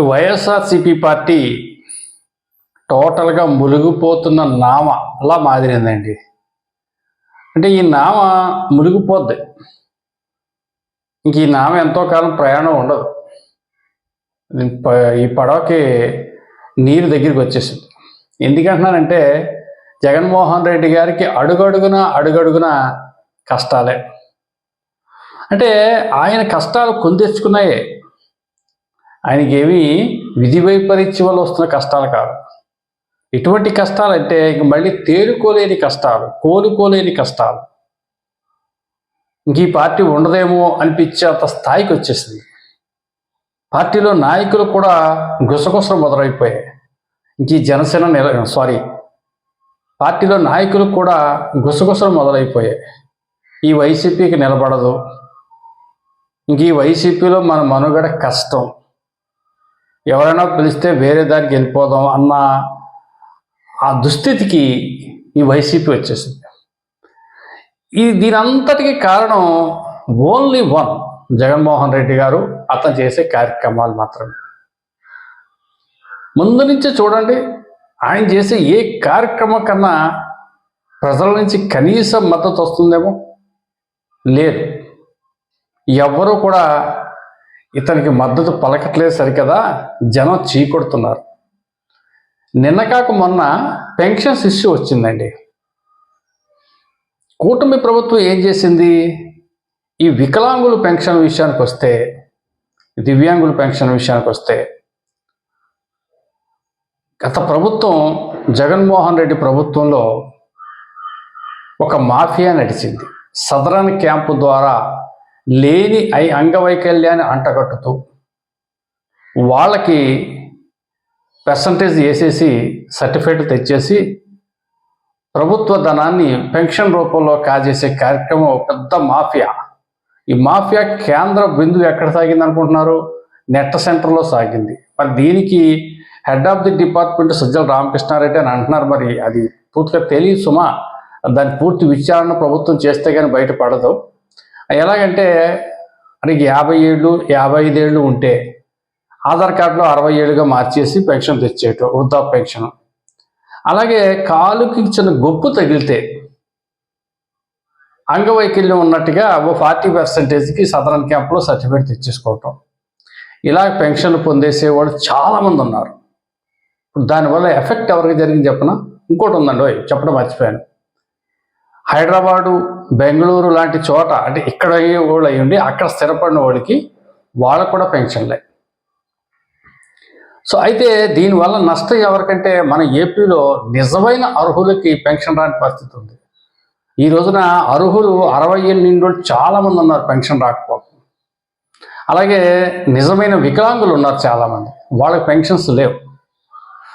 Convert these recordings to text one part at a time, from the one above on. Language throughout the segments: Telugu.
వైఎస్ఆర్సిపి పార్టీ టోటల్గా మునిగిపోతున్న నామ అలా మాదిరిందండి. అంటే ఈ నామ మునిగిపోద్ది. ఇంక ఈ నామ ఎంతో కాలం ప్రయాణం ఉండదు. ప- ఈ పడవకి నీరు దగ్గరికి వచ్చేసింది. ఎందుకంటున్నానంటే జగన్మోహన్ రెడ్డి గారికి అడుగడుగున అడుగడుగున కష్టాలే. అంటే ఆయన కష్టాలు కొందెచ్చుకున్నాయే. ఆయనకి ఏవి విధి వైపరీత్యం వల్ల వస్తున్న కష్టాలు కాదు. ఎటువంటి కష్టాలు అంటే ఇంక మళ్ళీ తేరుకోలేని కష్టాలు కోలుకోలేని కష్టాలు. ఇంక ఈ పార్టీ ఉండదేమో అనిపించేంత స్థాయికి వచ్చేసింది. పార్టీలో నాయకులు కూడా గుసగుసలు మొదలైపోయాయి. ఇంక ఈ జనసేన నిల సారీ పార్టీలో నాయకులు కూడా గుసగుసలు మొదలైపోయాయి. ఈ వైసీపీకి నిలబడదు. ఇంక ఈ వైసీపీలో మన మనుగడ కష్టం. ఎవరైనా పిలిస్తే వేరే దారికి వెళ్ళిపోదాం అన్న ఆ దుస్థితికి ఈ వైసీపీ వచ్చేసింది. ఈ దీనంతటికి కారణం ఓన్లీ వన్ జగన్మోహన్ రెడ్డి గారు అతను చేసే కార్యక్రమాలు మాత్రమే. ముందు నుంచే చూడండి ఆయన చేసే ఏ కార్యక్రమం కన్నా ప్రజల నుంచి కనీసం మద్దతు వస్తుందేమో? లేదు. ఎవ్వరూ కూడా ఇతనికి మద్దతు పలకట్లేదు సరికదా జనం చీకొడుతున్నారు. నిన్న కాక మొన్న పెన్షన్స్ ఇష్యూ వచ్చిందండి. కూటమి ప్రభుత్వం ఏం చేసింది? ఈ వికలాంగుల పెన్షన్ విషయానికి వస్తే దివ్యాంగుల పెన్షన్ విషయానికి వస్తే గత ప్రభుత్వం జగన్మోహన్ రెడ్డి ప్రభుత్వంలో ఒక మాఫియా నడిచింది. సదరన్ క్యాంపు ద్వారా లేని ఐ అంగవైకల్యాన్ని అంటగట్టుతూ వాళ్ళకి పర్సంటేజ్ వేసేసి సర్టిఫికేట్ తెచ్చేసి ప్రభుత్వ ధనాన్ని పెన్షన్ రూపంలో కాజేసే కార్యక్రమం ఒక పెద్ద మాఫియా. ఈ మాఫియా కేంద్ర బిందువు ఎక్కడ సాగింది అనుకుంటున్నారు? నెట్ సెంటర్లో సాగింది. మరి దీనికి head of the department Sajjala Ramakrishna Reddy అని అంటున్నారు. మరి అది పూర్తిగా తెలియదు సుమా. దాని పూర్తి విచారణ ప్రభుత్వం చేస్తే కానీ బయటపడదు. ఎలాగంటే మనకి యాభై ఏళ్ళు యాభై ఐదేళ్ళు ఉంటే ఆధార్ కార్డులో అరవై ఏళ్ళుగా మార్చేసి పెన్షన్ తెచ్చేయటం వృద్ధాప్య పెన్షన్. అలాగే కాలుకి చిన్న గొప్పు తగిలితే అంగవైకల్యం ఉన్నట్టుగా ఓ ఫార్టీ పర్సెంటేజ్కి సదరన్ క్యాంప్లో సర్టిఫికేట్ తెచ్చేసుకోవటం. ఇలా పెన్షన్ పొందేసేవాళ్ళు చాలామంది ఉన్నారు. ఇప్పుడు దానివల్ల ఎఫెక్ట్ ఎవరికి జరిగింది చెప్పన? ఇంకోటి ఉందండి చెప్పడం మర్చిపోయాను. హైదరాబాదు బెంగళూరు లాంటి చోట అంటే ఇక్కడ వాళ్ళు అయ్యి ఉండి అక్కడ స్థిరపడిన వాళ్ళకి వాళ్ళకు కూడా పెన్షన్లే సో అయితే దీనివల్ల నష్టం ఎవరికంటే మన ఏపీలో నిజమైన అర్హులకి పెన్షన్ రాని పరిస్థితి ఉంది. ఈ రోజున అర్హులు అరవై ఏళ్ళు నిండు చాలామంది ఉన్నారు పెన్షన్ రాకపోవడం. అలాగే నిజమైన వికలాంగులు ఉన్నారు చాలామంది. వాళ్ళకి పెన్షన్స్ లేవు.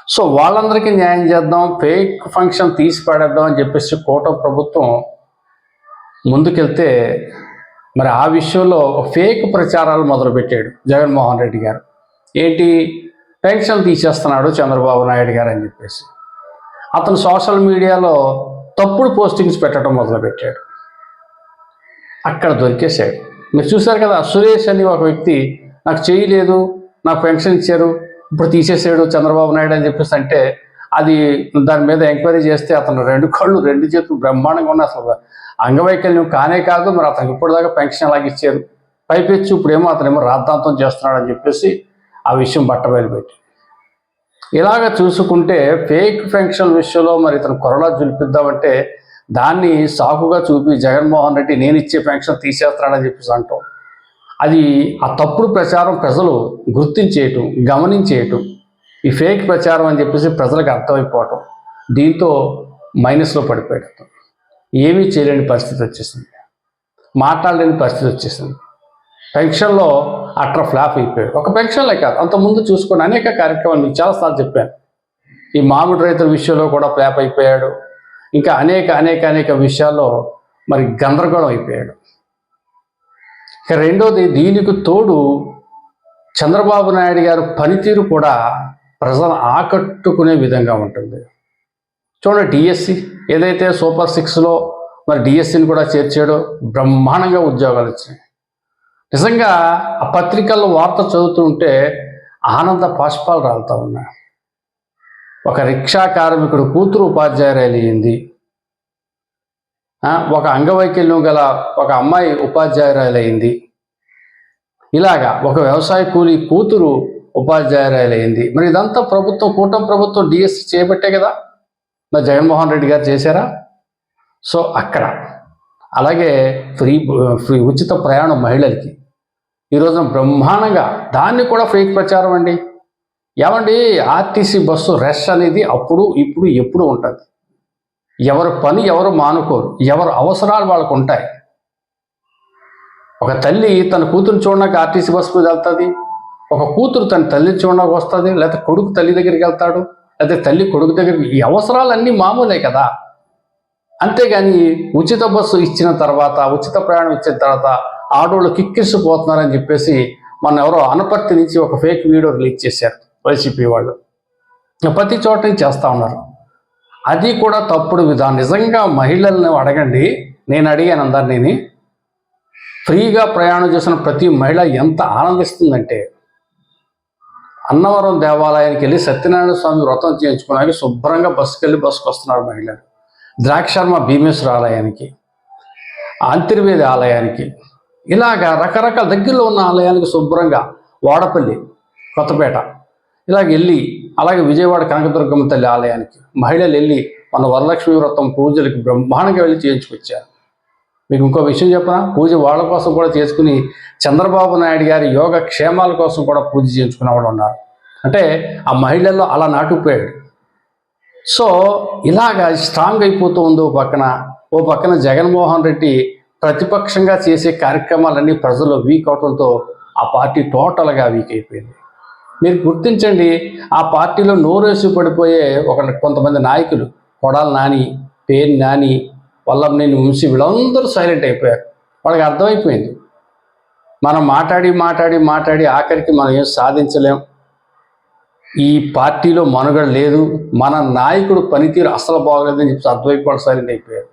సో వాళ్ళందరికీ న్యాయం చేద్దాం ఫేక్ ఫంక్షన్ తీసి పడేద్దాం అని చెప్పేసి కోట ప్రభుత్వం ముందుకెళ్తే మరి ఆ విషయంలో ఫేక్ ప్రచారాలు మొదలుపెట్టాడు జగన్మోహన్ రెడ్డి గారు. ఏంటి? పెన్షన్ తీసేస్తున్నాడు చంద్రబాబు నాయుడు గారు అని చెప్పేసి. అతను సోషల్ మీడియాలో తప్పుడు పోస్టింగ్స్ పెట్టడం మొదలుపెట్టాడు. అక్కడ దొరికేశాడు. మీరు చూశారు కదా సురేష్ అని ఒక వ్యక్తి నాకు చేయలేదు నాకు పెన్షన్ ఇచ్చారు ఇప్పుడు తీసేసాడు చంద్రబాబు నాయుడు అని చెప్పేసి అంటే అది దాని మీద ఎంక్వైరీ చేస్తే అతను రెండు కళ్ళు రెండు చేతులు బ్రహ్మాండంగా ఉన్నాయి అసలు. అంగవైకల్యం కానే కాదు మరి అతనికి ఇప్పటిదాకా పెన్షన్ అలాగే ఇచ్చారు? పైపెచ్చు ఇప్పుడేమో అతనేమో రాద్ధాంతం చేస్తున్నాడు అని చెప్పేసి ఆ విషయం బట్టబయలు పెట్టి ఇలాగ చూసుకుంటే ఫేక్ పెన్షన్ విషయంలో మరి ఇతను కొరలా జులిపిద్దామంటే దాన్ని సాకుగా చూపి జగన్మోహన్ రెడ్డి నేను ఇచ్చే పెన్షన్ తీసేస్తున్నాడని చెప్పేసి అంటాం. అది ఆ తప్పుడు ప్రచారం ప్రజలు గుర్తించేయటం గమనించేయటం ఈ ఫేక్ ప్రచారం అని చెప్పేసి ప్రజలకు అర్థమైపోవటం దీంతో మైనస్లో పడిపోయాడు ఏమీ చేయలేని పరిస్థితి వచ్చేసింది. మాట్లాడలేని పరిస్థితి వచ్చేసింది. పెన్షన్లో అట్ర ఫ్లాప్ అయిపోయాడు ఒక పెన్షన్లే కాదు అంత ముందు చూసుకొని అనేక కార్యక్రమాలు మీకు చాలాసార్లు చెప్పాను. ఈ మామిడి రైతుల విషయంలో కూడా ఫ్లాప్ అయిపోయాడు. ఇంకా అనేక అనేక అనేక విషయాల్లో మరి గందరగోళం అయిపోయాడు. రెండోది దీనికి తోడు చంద్రబాబు నాయుడు గారు పనితీరు కూడా ప్రజలను ఆకట్టుకునే విధంగా ఉంటుంది. చూడండి డిఎస్సి ఏదైతే సూపర్ సిక్స్లో మరి డిఎస్సిని కూడా చేర్చాడో బ్రహ్మాండంగా ఉద్యోగాలు వచ్చినాయి. నిజంగా ఆ పత్రికల్లో వార్త చదువుతుంటే ఆనంద పాష్పాలు రాలుతా ఉన్నాయి. ఒక రిక్షా కార్మికుడు కూతురు ఉపాధ్యాయురాలు అయింది ఒక అంగవైకల్యం గల ఒక అమ్మాయి ఉపాధ్యాయురాలైంది. అయింది ఇలాగా ఒక వ్యవసాయ కూలి కూతురు ఉపాధ్యాయురాలైంది. మరి ఇదంతా ప్రభుత్వం కూటమి ప్రభుత్వం డిఎస్సి చేపట్టే కదా? మరి జగన్మోహన్ రెడ్డి గారు చేశారా? సో అక్కడ. అలాగే ఫ్రీ ఫ్రీ ఉచిత ప్రయాణం మహిళలకి. ఈ రోజున బ్రహ్మాండంగా దాన్ని కూడా ఫేక్ ప్రచారం అండి. ఏమండి? ఆర్టీసీ బస్సు రష్ అనేది అప్పుడు ఇప్పుడు ఎప్పుడు ఉంటుంది. ఎవరి పని ఎవరు మానుకోరు ఎవరి అవసరాలు వాళ్ళకు ఉంటాయి ఒక తల్లి తన కూతురు చూడడానికి ఆర్టీసీ బస్సు మీద వెళ్తుంది ఒక కూతురు తన తల్లి చూడడానికి వస్తుంది లేకపోతే కొడుకు తల్లి దగ్గరికి వెళ్తాడు లేకపోతే తల్లి కొడుకు దగ్గరికి ఈ అవసరాలన్నీ మామూలే కదా. అంతేగాని ఉచిత బస్సు ఇచ్చిన తర్వాత ఉచిత ప్రయాణం ఇచ్చిన తర్వాత ఆడోళ్ళు కిక్కిరిసిపోతున్నారని చెప్పేసి మన ఎవరో అనపర్తి నుంచి ఒక ఫేక్ వీడియో రిలీజ్ చేశారు వైసీపీ వాళ్ళు. ప్రతి చోట నుంచి చేస్తూ ఉన్నారు. అది కూడా తప్పుడు విధానం. నిజంగా మహిళల్ని అడగండి. నేను అడిగాను అందరినీ ఫ్రీగా ప్రయాణం చేసిన ప్రతి మహిళ ఎంత ఆనందిస్తుందంటే అన్నవరం దేవాలయానికి వెళ్ళి సత్యనారాయణ స్వామి వ్రతం చేయించుకోవడానికి శుభ్రంగా బస్సుకి వెళ్ళి బస్సుకు వస్తున్నారు మహిళలు. ద్రాక్షర్మ భీమేశ్వర ఆలయానికి అంతర్వేది ఆలయానికి ఇలాగ రకరకాల దగ్గరలో ఉన్న ఆలయానికి శుభ్రంగా వాడపల్లి కొత్తపేట ఇలాగ వెళ్ళి అలాగే విజయవాడ కనకదుర్గమ్మ తల్లి ఆలయానికి మహిళలు వెళ్ళి మన వరలక్ష్మి వ్రతం పూజలకు బ్రహ్మాండంగా వెళ్ళి చేయించుకొచ్చారు. మీకు ఇంకో విషయం చెప్పనా? పూజ వాళ్ళ కోసం కూడా చేసుకుని చంద్రబాబు నాయుడు గారి యోగ క్షేమాల కోసం కూడా పూజ చేయించుకునే వాళ్ళు ఉన్నారు. అంటే ఆ మహిళల్లో అలా నాటుకుపోయాడు. సో ఇలాగా స్ట్రాంగ్ అయిపోతూ ఉంది ఓ పక్కన ఓ పక్కన జగన్మోహన్ రెడ్డి ప్రతిపక్షంగా చేసే కార్యక్రమాలన్నీ ప్రజల్లో వీక్ అవడంతో ఆ పార్టీ టోటల్గా వీక్ అయిపోయింది. మీరు గుర్తించండి ఆ పార్టీలో నోరేసి పడిపోయే ఒక కొంతమంది నాయకులు కొడాలి నాని పేరు నాని వల్లభనేని వంశీ వీళ్ళందరూ సైలెంట్ అయిపోయారు. వాళ్ళకి అర్థమైపోయింది. మనం మాట్లాడి మాట్లాడి మాట్లాడి ఆఖరికి మనం ఏం సాధించలేం. ఈ పార్టీలో మనుగడ లేదు. మన నాయకుడు పనితీరు అసలు బాగలేదని చెప్పి అర్థమైపోవడం సైలెంట్ అయిపోయారు.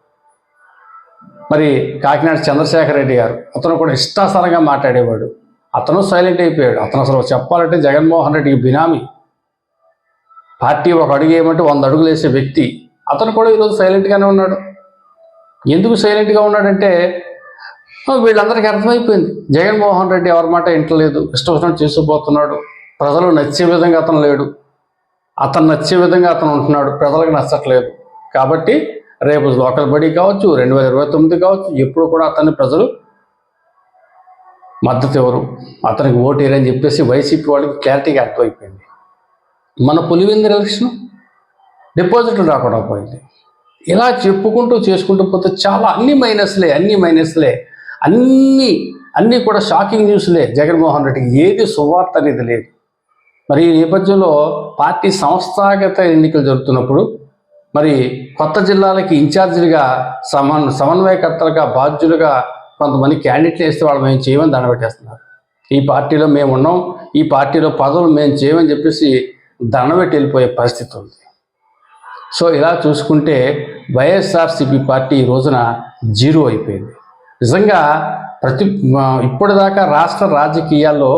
మరి కాకినాడ చంద్రశేఖర రెడ్డి గారు అతను కూడా ఇష్టాసరంగా మాట్లాడేవాడు. అతను సైలెంట్ అయిపోయాడు. అతను అసలు చెప్పాలంటే జగన్మోహన్ రెడ్డికి బినామీ. పార్టీ ఒక అడుగు ఏమంటే వంద అడుగులు వేసే వ్యక్తి. అతను కూడా ఈరోజు సైలెంట్గానే ఉన్నాడు. ఎందుకు సైలెంట్గా ఉన్నాడంటే వీళ్ళందరికీ అర్థమైపోయింది. జగన్మోహన్ రెడ్డి ఎవరి మాట ఇంటలేదు ఇష్టం వచ్చినట్టు చేసుకుపోతున్నాడు. ప్రజలు నచ్చే విధంగా అతను లేడు. అతను నచ్చే విధంగా అతను ఉంటున్నాడు. ప్రజలకు నచ్చట్లేదు. కాబట్టి రేపు లోకల్ బడీ కావచ్చు రెండు వేల ఇరవై తొమ్మిది కావచ్చు ఎప్పుడు కూడా అతన్ని ప్రజలు మద్దతు ఎవరు? అతనికి ఓటు చెప్పేసి వైసీపీ వాళ్ళకి క్లారిటీగా అర్థమైపోయింది. మన పులివెందుల ఎలక్షన్ డిపాజిట్లు రాకుండా పోయింది. ఇలా చెప్పుకుంటూ చేసుకుంటూ పోతే చాలా అన్ని మైనస్లే అన్ని మైనస్లే అన్నీ అన్నీ కూడా షాకింగ్ న్యూస్లే జగన్మోహన్ రెడ్డికి ఏది సువార్త అనేది లేదు. మరి ఈ నేపథ్యంలో పార్టీ సంస్థాగత ఎన్నికలు జరుగుతున్నప్పుడు మరి కొత్త జిల్లాలకి ఇన్ఛార్జీలుగా సమన్ సమన్వయకర్తలుగా బాధ్యులుగా కొంతమంది క్యాండిడేట్లు వేస్తే వాళ్ళు మేము చేయమని దండబెట్టేస్తున్నారు ఈ పార్టీలో మేము ఉన్నాం ఈ పార్టీలో పదవులు మేము చేయమని చెప్పేసి దండబెట్టి వెళ్ళిపోయే పరిస్థితి ఉంది. సో ఇలా చూసుకుంటే వైఎస్ఆర్సిపి పార్టీ ఈ రోజున జీరో అయిపోయింది. నిజంగా ప్రతి ఇప్పటిదాకా రాష్ట్ర రాజకీయాల్లో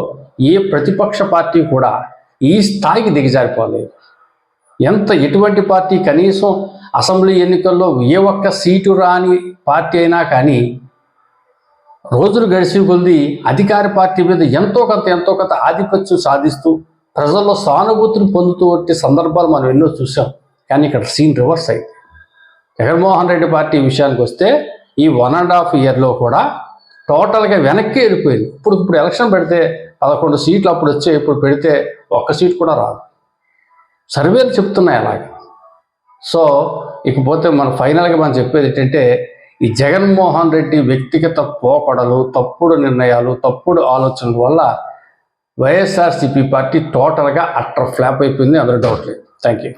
ఏ ప్రతిపక్ష పార్టీ కూడా ఈ స్థాయికి దిగజారిపోలేదు. ఎంత ఎటువంటి పార్టీ కనీసం అసెంబ్లీ ఎన్నికల్లో ఏ ఒక్క సీటు రాని పార్టీ అయినా కానీ రోజులు గడిచి కొద్ది అధికార పార్టీ మీద ఎంతో కొంత ఎంతో కొంత ఆధిపత్యం సాధిస్తూ ప్రజల్లో సానుభూతిని పొందుతూ వచ్చే సందర్భాలు మనం ఎన్నో చూసాం కానీ ఇక్కడ సీన్ రివర్స్ అయింది. జగన్మోహన్ రెడ్డి పార్టీ విషయానికి వస్తే ఈ వన్ అండ్ హాఫ్ ఇయర్లో కూడా టోటల్గా వెనక్కి వెళ్ళిపోయింది. ఇప్పుడు ఇప్పుడు ఎలక్షన్ పెడితే పదకొండు సీట్లు అప్పుడు వచ్చే ఇప్పుడు పెడితే ఒక్క సీట్ కూడా రాదు. సర్వేలు చెప్తున్నాయి అలాగే. సో ఇకపోతే మన ఫైనల్గా మనం చెప్పేది ఏంటంటే ఈ జగన్మోహన్ రెడ్డి వ్యక్తిగత పోకడలు తప్పుడు నిర్ణయాలు తప్పుడు ఆలోచనల వల్ల వైఎస్ఆర్సీపీ పార్టీ టోటల్గా అట్టర్ ఫ్లాప్ అయిపోయింది అందరూ డౌట్ లేదు. Thank you